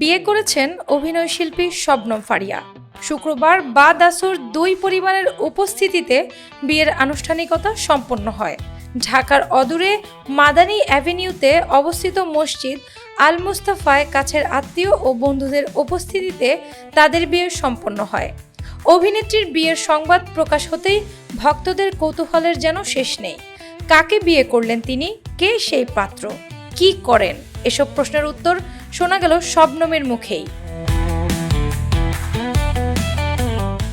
বিয়ে করেছেন অভিনয় শিল্পী শবনম ফারিয়া। শুক্রবার বা দাসুর দুই পরিবারের উপস্থিতিতে বিয়ের আনুষ্ঠানিকতা সম্পন্ন হয়। ঢাকার অদূরে মাদানী অ্যাভিনিউতে অবস্থিত মসজিদ আল মুস্তাফায় কাছের আত্মীয় ও বন্ধুদের উপস্থিতিতে তাদের বিয়ে সম্পন্ন হয়। অভিনেত্রীর বিয়ের সংবাদ প্রকাশ হতেই ভক্তদের কৌতূহলের যেন শেষ নেই। কাকে বিয়ে করলেন তিনি? কে সেই পাত্র? কি করেন? এসব প্রশ্নের উত্তর শোনা গেল শবনমের মুখেই।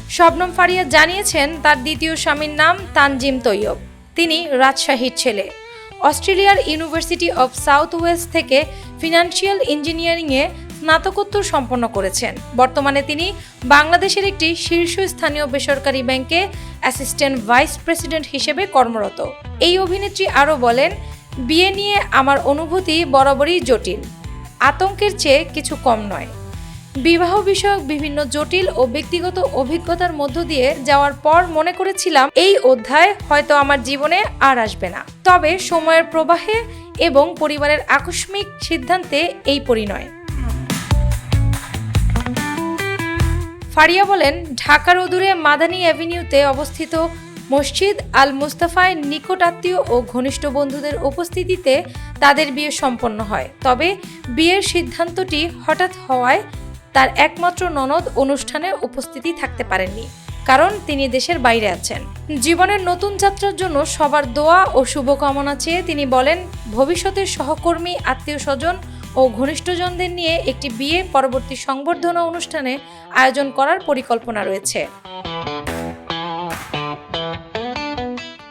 শবনম ফারিয়া জানিয়েছেন, তার দ্বিতীয় স্বামীর নাম তানজিম তৈয়ব। তিনি রাজশাহীর ছেলে। অস্ট্রেলিয়ার ইউনিভার্সিটি অব সাউথ ওয়েস্ট থেকে ফিনান্সিয়াল ইঞ্জিনিয়ারিংয়ে স্নাতকোত্তর সম্পন্ন করেছেন। বর্তমানে তিনি বাংলাদেশের একটি শীর্ষস্থানীয় বেসরকারি ব্যাংকে অ্যাসিস্ট্যান্ট ভাইস প্রেসিডেন্ট হিসেবে কর্মরত। এই অভিনেত্রী আরও বলেন বিয়ে নিয়ে আমার অনুভূতি বরাবরই জটিল। আতঙ্কের চেয়ে কিছু কম নয়। বিবাহ বিষয়ক বিভিন্ন জটিল ও ব্যক্তিগত অভিজ্ঞতার মধ্য দিয়ে যাওয়ার পর মনে করেছিলাম, এই অধ্যায় হয়তো আমার জীবনে আর আসবে না। তবে সময়ের প্রবাহে এবং পরিবারের আকস্মিক সিদ্ধান্তে এই পরিণয়। ফারিয়া বলেন, ঢাকার অদূরে মাদানী অ্যাভিনিউতে অবস্থিত মসজিদ আল মুস্তাফায় নিকট আত্মীয় ও ঘনিষ্ঠ বন্ধুদের উপস্থিতিতে তাদের বিয়ে সম্পন্ন হয়। তবে বিয়ের সিদ্ধান্তটি হঠাৎ হওয়ায় তার একমাত্র ননদ অনুষ্ঠানে উপস্থিতি থাকতে পারেননি, কারণ তিনি দেশের বাইরে আছেন। জীবনের নতুন যাত্রার জন্য সবার দোয়া ও শুভকামনা চেয়ে তিনি বলেন ভবিষ্যতের সহকর্মী আত্মীয় স্বজন ও ঘনিষ্ঠজনদের নিয়ে একটি বিয়ে পরবর্তী সংবর্ধনা অনুষ্ঠানে আয়োজন করার পরিকল্পনা রয়েছে।